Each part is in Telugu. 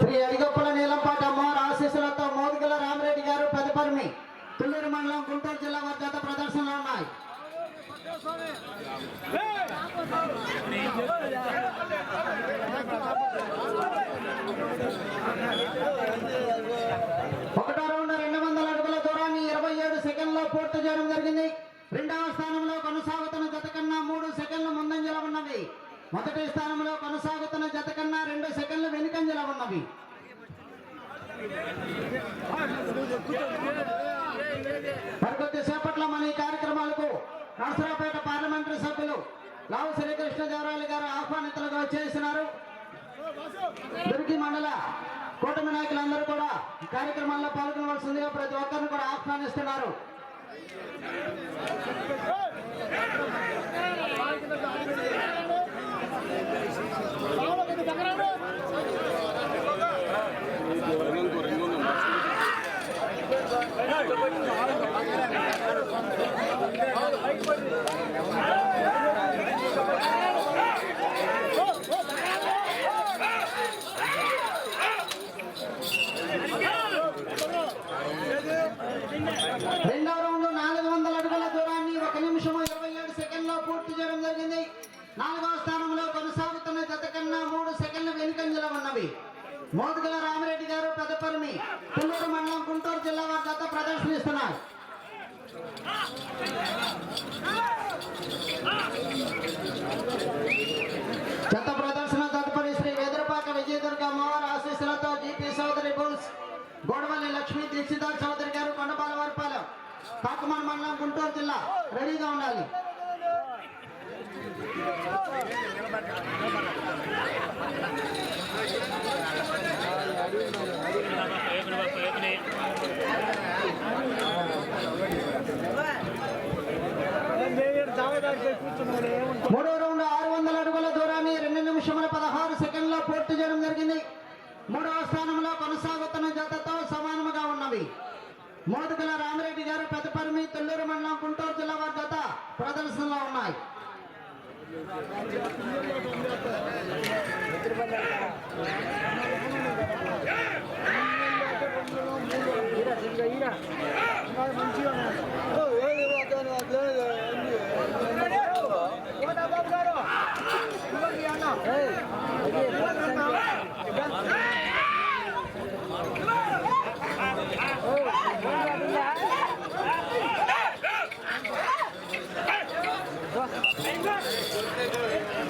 శ్రీ అడిగొప్పల నీలంపాట మోర్ ఆశీస్సులతో మోదుగల రామరెడ్డి గారు పెదపరిమి తుళ్ళూరు మండలం గుంటూరు జిల్లా వారి ప్రదర్శనలు ఉన్నాయి. ఒకటో రౌండ్ రెండు వందల అడుగుల దూరాన్ని ఇరవై ఏడు సెకండ్లో పూర్తి చేయడం జరిగింది. రెండవ స్థానంలో కొనసాగుతున్న జత కన్నా మూడు సెకండ్లు ముందంజలో ఉన్నవి. మొదటి స్థానంలో కొనసాగుతున్న జత కన్నా రెండు సెకండ్లు వెనుకంజలో ఉన్నవి. మరికొద్ది సేపట్లో మన ఈ కార్యక్రమాలకు నరసరావుపేట పార్లమెంటరీ సభ్యులు లావు శ్రీకృష్ణదేవరాయలు గారు ఆహ్వానితులుగా వచ్చేసినారు. దుర్గి మండల కూటమి నాయకులందరూ కూడా కార్యక్రమాల్లో పాల్గొనవలసిందిగా ప్రతి ఒక్కరిని కూడా ఆహ్వానిస్తున్నారు రెండవ రౌండ్ నాలుగు వందల అడుగుల దూరాన్ని ఒక నిమిషం ఇరవై ఏడు సెకండ్లో పూర్తి చేయడం జరిగింది నాలుగవ స్థానంలో కొనసాగుతున్న జత కన్నా మూడు సెకండ్లు వెనుకంజలో ఉన్నవి మోదుగల రామిరెడ్డి గారు పెద్దపల్లి తుళ్ళూరు మండలం గుంటూరు జిల్లా వారి జత ప్రదర్శనిస్తున్నారు జత ప్రదర్శన తదుపరి శ్రీ వెదురుపాక విజయదుర్గ అమ్మవారి ఆశీస్సులతో జీపీ సోదరి బుల్స్ గోడవల్లి లక్ష్మీ దీక్షితార్ చౌదరి గారు కొండపాల వరపాలెం కాకుమాన్ మండలం గుంటూరు జిల్లా రెడీగా ఉండాలి. మూడో రౌండ్ ఆరు వందల అడుగుల దూరాన్ని రెండు నిమిషముల పదహారు సెకండ్లో పూర్తి చేయడం జరిగింది. మూడవ స్థానంలో కొనసాగుతున్న జతతో సమానముగా ఉన్నవి. మోదుగుల రామిరెడ్డి గారు పెద్దపరిమి తొల్లూరు మండలం గుంటూరు జిల్లా వారి గత ప్రదర్శనలో ఉన్నాయి నాలుగో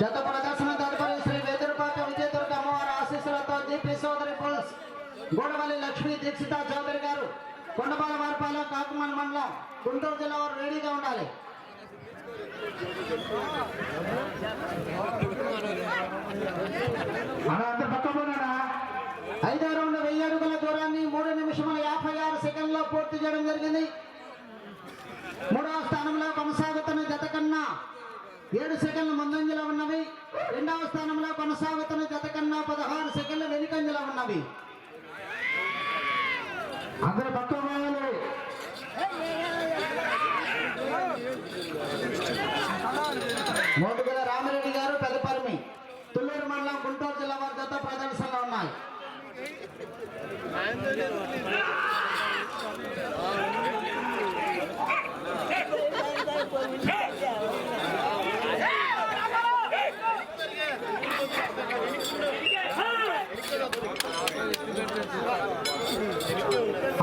జత ప్రదర్శన తదుపరి శ్రీ వెదురుపాక విజయదుర్గ అమ్మవారి ఆశీస్సులతో జీపీ సోదరి పుల్స్. గూడవల్లి లక్ష్మీ దీక్షిత చౌదరి గారు కొండపాల మార్పాల కాకుమన్ మండలం గుంటూరు జిల్లా వారు రెడీగా ఉండాలి. ఐదో రౌండ్ వెయ్యి అడుగుల దూరాన్ని మూడు నిమిషముల యాభై ఆరు సెకండ్లో పూర్తి చేయడం జరిగింది. మూడవ స్థానంలో కొనసాగుతున్న జత కన్నా ఏడు సెకండ్లు ముందంజలో ఉన్నవి. రెండవ స్థానంలో కొనసాగుతున్న జత కన్నా పదహారు సెకండ్లు వెనుకంజలో ఉన్నవి. అందరు పక్క పోవాలి. మోటుగల రామిరెడ్డి గారు పెద్దపరిమి తుళ్ళూరు మండలం గుంటూరు జిల్లా వారి జత ప్రదర్శనలో ఉన్నాయి.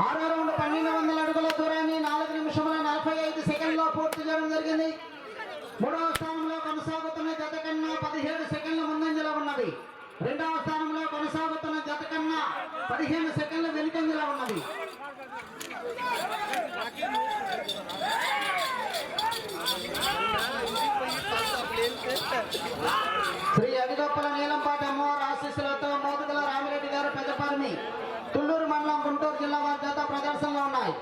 ఆరో రౌండ్ పన్నెండు వందల అడుగుల దూరాన్ని నాలుగు నిమిషముల నలభై ఐదు సెకండ్లో పూర్తి చేయడం జరిగింది మూడవ స్థానంలో కొనసాగుతున్న జత కన్నా పదిహేడు సెకండ్ల ముందంజలో ఉన్నది. రెండవ స్థానంలో కొనసాగుతున్న జత కన్నా పదిహేను సెకండ్ వెనుకంజలో ఉన్నవి శ్రీ అడిగొప్పల నీలంపాటి అమ్మవారి ఆశీస్సులతో మోదుగల రామిరెడ్డి గారు పెద్దపరిమి తుళ్ళూరు మండలం గుంటూరు జిల్లా వారి చేత ప్రదర్శనలో ఉన్నాయి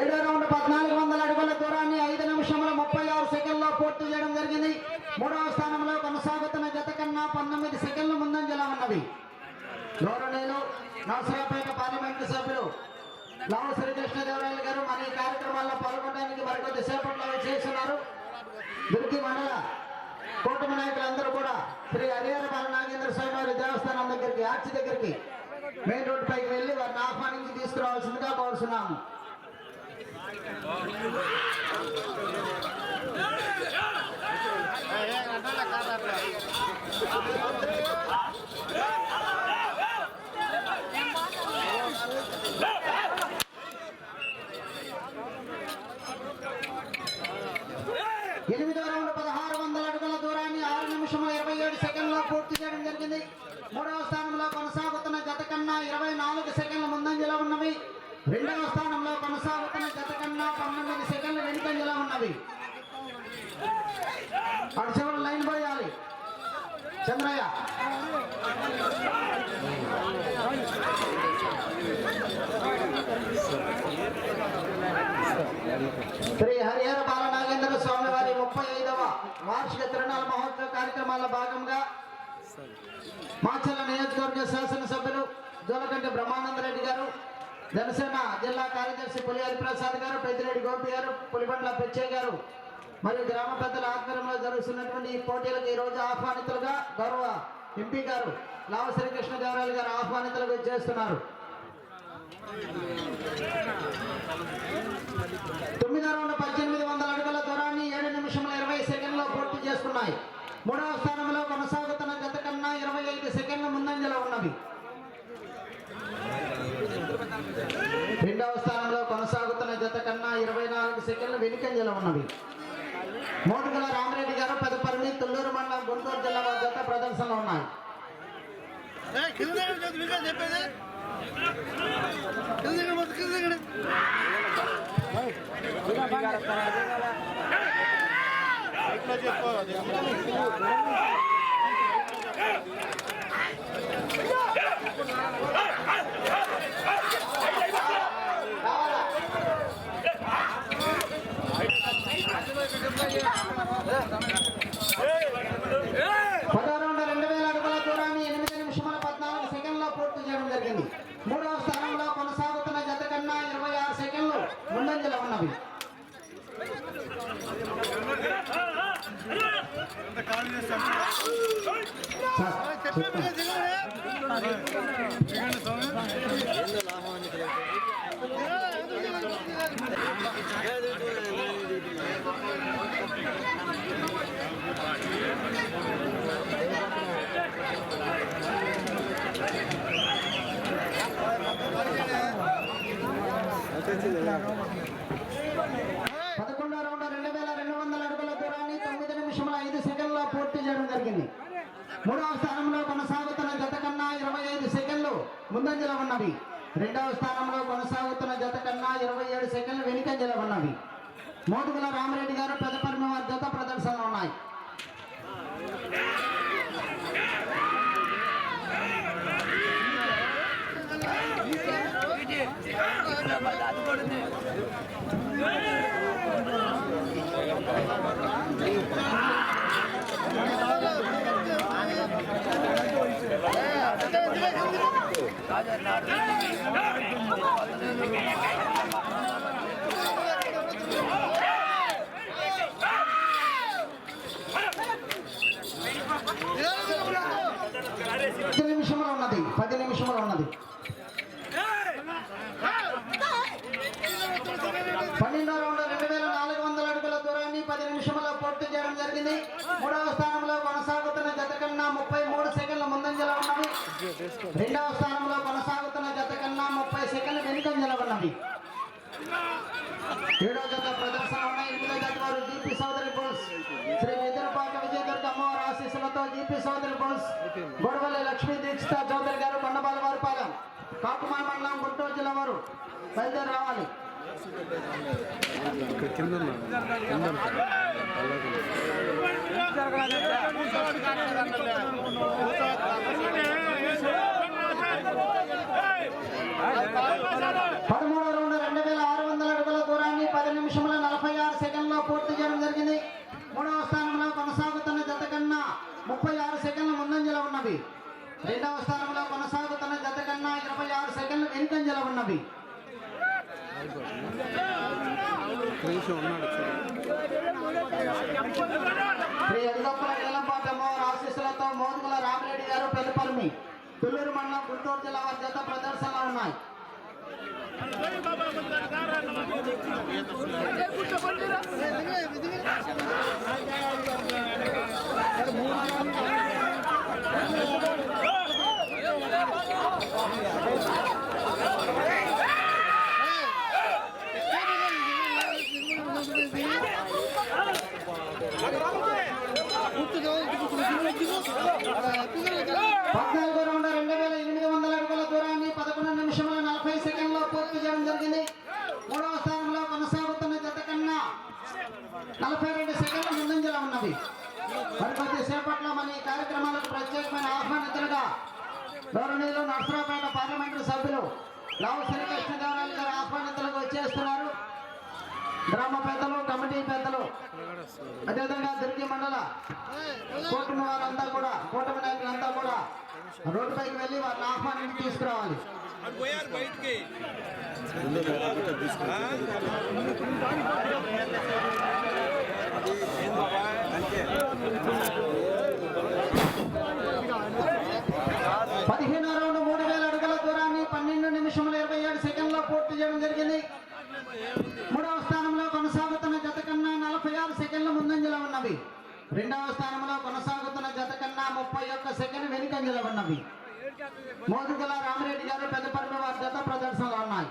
ఏడో రౌండ్ పద్నాలుగు వందల అడుగుల దూరాన్ని ఐదు నిమిషముల ముప్పై ఆరు సెకండ్లో పూర్తి చేయడం జరిగింది. మూడవ స్థానంలో కొనసాగుతున్న జత కన్నా పంతొమ్మిది సెకండ్ల ముందంజలా ఉన్నది. గౌరవనీయులు నవసరాపేట పార్లమెంటు సభ్యులు లావు శ్రీకృష్ణదేవరాయలు గారు మన ఈ కార్యక్రమాల్లో పాల్గొనడానికి మరికొద్ది సేపట్లో చేస్తున్నారు దుర్గి మండల కూటమి నాయకులందరూ కూడా శ్రీ హరిహర బాల నాగేంద్ర స్వామి వారి దేవస్థానం దగ్గరికి ఆర్చి దగ్గరికి మెయిన్ రోడ్ పైకి వెళ్ళి వారిని ఆహ్వానించి తీసుకురావాల్సిందిగా కోరుతున్నాము ఎనిమిదో రౌండ్ పదహారు వందల అడుగుల దూరాన్ని ఆరు నిమిషముల ఇరవై ఏడు సెకండ్లో జరిగింది. మూడవ స్థానంలో కొనసాగుతున్న గత కన్నా ఇరవై నాలుగు సెకండ్ల ముందంజలో ఉన్నవి. రెండవ స్థానంలో కొనసాగుతున్న గత కన్నా పన్నెండు సెకండ్ల వెనుకంజలో ఉన్నవి. అటు లైన్ పోయాలి. చంద్రయ్య. శ్రీ హరిహర బాల నాగేంద్ర స్వామి వారి ముప్పై ఐదవ వార్షిక తిరుణాల మహోత్సవ కార్యక్రమాల భాగంగా మాచల్ల నియోజకవర్గ శాసనసభ్యులు జోలకంటి బ్రహ్మానందరెడ్డి గారు జనసేన జిల్లా కార్యదర్శి పులి ప్రసాద్ గారు పెద్దిరెడ్డి గోపి గారు పులిబండ్ల పెచ్చయ్య గారు మరియు గ్రామ పెద్దల ఆధ్వర్యంలో జరుగుతున్నటువంటి ఈ పోటీలకు ఈ రోజు ఆహ్వానితులుగా గౌరవ ఎంపీ గారు లావ శ్రీకృష్ణదేవరాయలు గారు ఆహ్వానితులుగా చేస్తున్నారు తొమ్మిదో రౌండ్ పద్దెనిమిది వందల అడుగుల దూరాన్ని ఏడు నిమిషముల ఇరవై సెకండ్లో పూర్తి చేసుకున్నాయి మూడవ స్థానంలో కొనసాగుతున్న జత కన్నా ఇరవై ఐదు సెకండ్ల ముందంజలో ఉన్నవి రెండవ స్థానంలో కొనసాగుతున్న జత కన్నా ఇరవై నాలుగు వెనుకంజలో ఉన్నవి. మోటుగల రామరెడ్డి గారు పెదపరిమి తుళ్ళూరు మండలం గుంటూరు జిల్లా జత ప్రదర్శనలో ఉన్నాయి. చెప్పు పదో రౌండ్ రెండు వేల అడుగుల దూరాన్ని ఎనిమిది నిమిషముల పద్నాలుగు సెకండ్లో పూర్తి చేయడం జరిగింది మూడవ స్థానంలో కొనసాగుతున్న జత కన్నా ఇరవై ఆరు సెకండ్లు ముందంజలో ఉన్నవి ఎంత ఖాళీ చేస్తాం సార్, చెప్పేది చెప్తాను. దిగండి దిగండి స్వామి పదకొండో రౌండ్ రెండు వేల రెండు వందల అడుగుల దూరాన్ని తొమ్మిది నిమిషముల ఐదు సెకండ్లో పూర్తి చేయడం జరిగింది మూడవ స్థానంలో కొనసాగుతున్న జత కన్నా ఇరవై ఐదు సెకండ్లు ముందంజలో ఉన్నవి రెండవ స్థానంలో కొనసాగుతున్న జత కన్నా ఇరవై ఏడు సెకండ్లు వెనుకంజలో ఉన్నవి మోటుగుల రామరెడ్డి గారు పెద్దపరిమి వారి జత ప్రదర్శనలో ఉన్నాయి పది నిమిషంలో ఉన్నది పది నిమిషంలో ఉన్నది. జిపి సోదరి బోస్ గొడవల్లి లక్ష్మీ దీక్షిత చౌదరి గారు బండబాల వారిపాలెం కాకుమాల మండలం గుంటూరు జిల్లా వారు బయలుదేరి రావాలి పదమూడు రౌండ్ రెండు వేల ఆరు వందల అడుగుల దూరాన్ని పది నిమిషముల నలభై ఆరు సెకండ్లో పూర్తి చేయడం జరిగింది మూడవ స్థానంలో కొనసాగుతున్న జత కన్నా ముప్పై ఆరు సెకండ్ల ముందంజలో ఉన్నవి రెండవ స్థానంలో కొనసాగుతున్న జత కన్నా ఇరవై ఆరు సెకండ్లు వెనుకంజలో ఉన్నవి శ్రీ ఎదుగప్పల నీలంపాటి అమ్మవారి ఆశీస్సులతో మోదుగుల రామిరెడ్డి గారు పెద్దపల్మి తుల్లూరు మండలం గుంటూరు జిల్లా వారి జత ప్రదర్శనలో ఉన్నాయి పద్నాలుగు రౌండ్ రెండు వేల ఎనిమిది వందల అడుగుల దూరాన్ని పదకొండు నిమిషముల నలభై సెకండ్లో పూర్తి చేయడం జరిగింది మూడవ స్థానంలో కొనసాగుతున్న జత కన్నా నలభై రెండు సెకండ్ల ముందంజలో ఉన్నది మరికొద్ది సేపట్లో మన ఈ కార్యక్రమాలకు ప్రత్యేకమైన ఆహ్వానితులుగా గౌరవనీయులు నర్సరావుపేట పార్లమెంటరీ సభ్యులు లావు శ్రీకృష్ణదేవరాయలు గారు ఆహ్వానితులకు వచ్చేస్తున్నారు. గ్రామ పెద్దలు కమిటీ పెద్దలు అదేవిధంగా దుర్గి మండల కూటమి వారంతా కూడా కూటమి నాయకులంతా కూడా రోడ్డుపైకి వెళ్ళి వారిని ఆహ్వానించి తీసుకురావాలి. పదిహేను రౌండ్ మూడు వేల అడుగుల దూరాన్ని పన్నెండు నిమిషముల ఇరవై ఏడు సెకండ్లో పూర్తి చేయడం జరిగింది. మూడవ స్థానంలో కొనసాగుతున్న జత కన్నా నలభై ఆరు సెకండ్ల ముందంజలో ఉన్నవి. రెండవ స్థానంలో కొనసాగుతున్న జత కన్నా ముప్పై ఒక్క సెకండ్ వెనుకంజలో ఉన్నవి. మోదుగుల రామిరెడ్డి గారు పెద్దపల్లి వారి జత ప్రదర్శనలో ఉన్నాయి.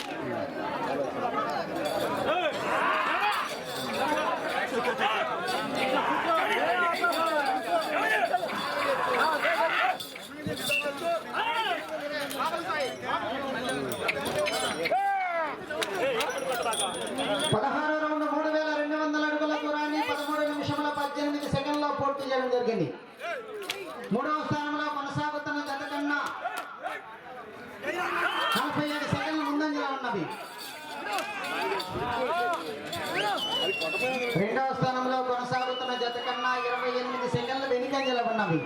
పదహారు రౌండ్ మూడు వేల రెండు వందల అడుగుల దూరాన్ని పదమూడు నిమిషముల పద్దెనిమిది సెకండ్లో పూర్తి చేయడం జరిగింది మూడవ స్థానంలో కొనసాగుతున్న జత కన్నా నలభై ఏడు సెకండ్ల ముందంజలో ఉన్నది రెండవ స్థానంలో కొనసాగుతున్న జత కన్నా ఇరవై ఎనిమిది సెకండ్లు వెనుకంజలో ఉన్నవి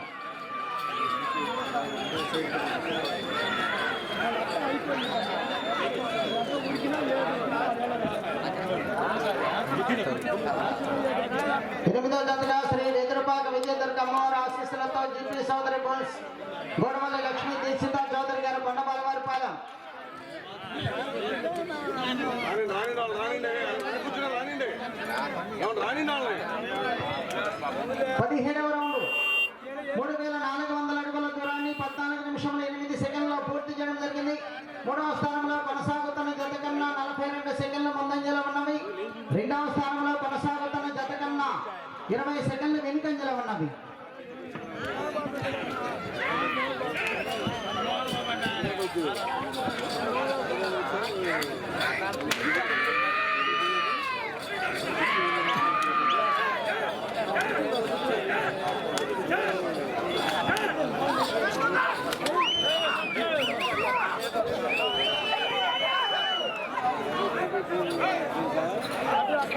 ఎనిమిదో జతగా శ్రీ ఎదురుపాక విజయదుర్గ అమ్మవారి ఆశీస్సులతో జిపి సోదరి బోన్స్ గోడమల్ల లక్ష్మీ దీక్షిత చౌదరి గారు కొండపాల వారి పాలెం పదిహేడవ రౌండ్. మూడు వేల నాలుగు వందల అడుగుల దూరాన్ని పద్నాలుగు నిమిషంలో ఎనిమిది సెకండ్లో పూర్తి చేయడం జరిగింది. మూడవ స్థానంలో కొనసాగుతున్న జత కన్నా నలభై రెండు సెకండ్ల ముందంజలో ఉన్నవి రెండవ స్థానంలో కొనసాగుతున్న జత కన్నా ఇరవై సెకండ్లు వెనుకంజలో ఉన్నవి Yeah.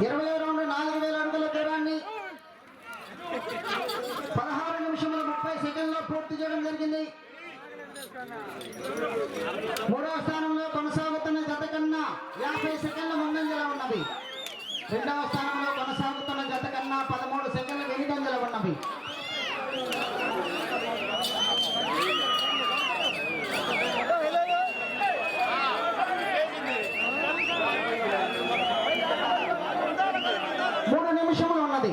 ఇరవై నిమిషములు ఉన్నది.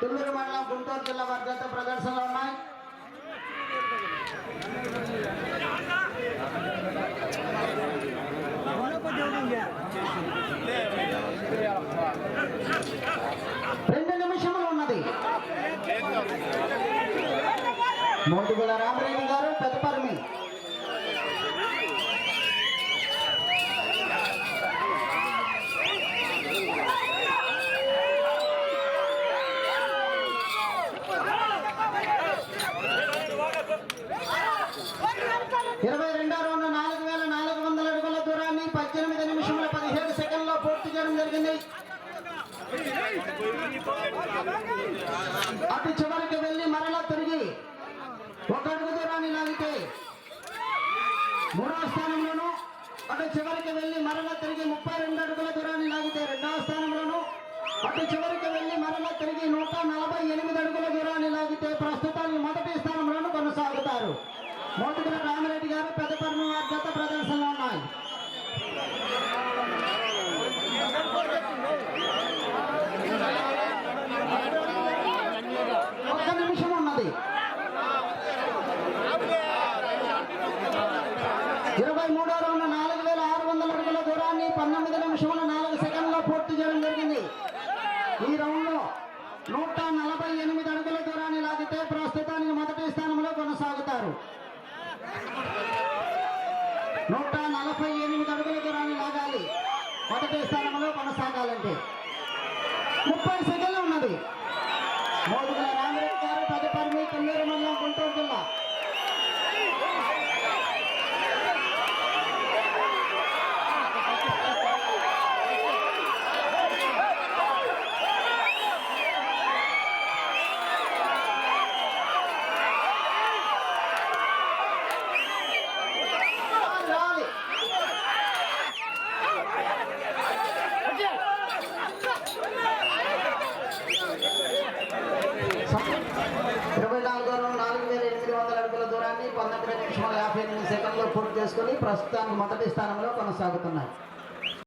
తుళ్ళూరు మండలం గుంటూరు జిల్లా వర్గత ప్రదర్శనలో ఉన్నాయి. రెండు నిమిషములు ఉన్నది. మోటుగుల రామరెడ్డి గారు పెద్దపల్లి అతి చివరికి వెళ్ళి మరలా తిరిగి ఒక అడుగు దూరాన్ని లాగితే మూడో స్థానంలోను అటు చివరికి వెళ్ళి మరలా తిరిగి ముప్పై రెండు అడుగుల దూరాన్ని లాగితే రెండవ స్థానంలోను అటు చివరికి వెళ్ళి మరలా తిరిగి నూట నలభై ఎనిమిది అడుగుల దూరాన్ని లాగితే ప్రస్తుతాన్ని మొదటి స్థానంలోను కొనసాగుతారు. మోటుగుల రామిరెడ్డి గారు పెద్ద వారి ప్రదర్శన ప్రదర్శనలో మొదటి స్థానంలో కొనసాగాలంటే ముప్పై స్థానం మొదటి స్థానంలో కొనసాగుతున్నాయి.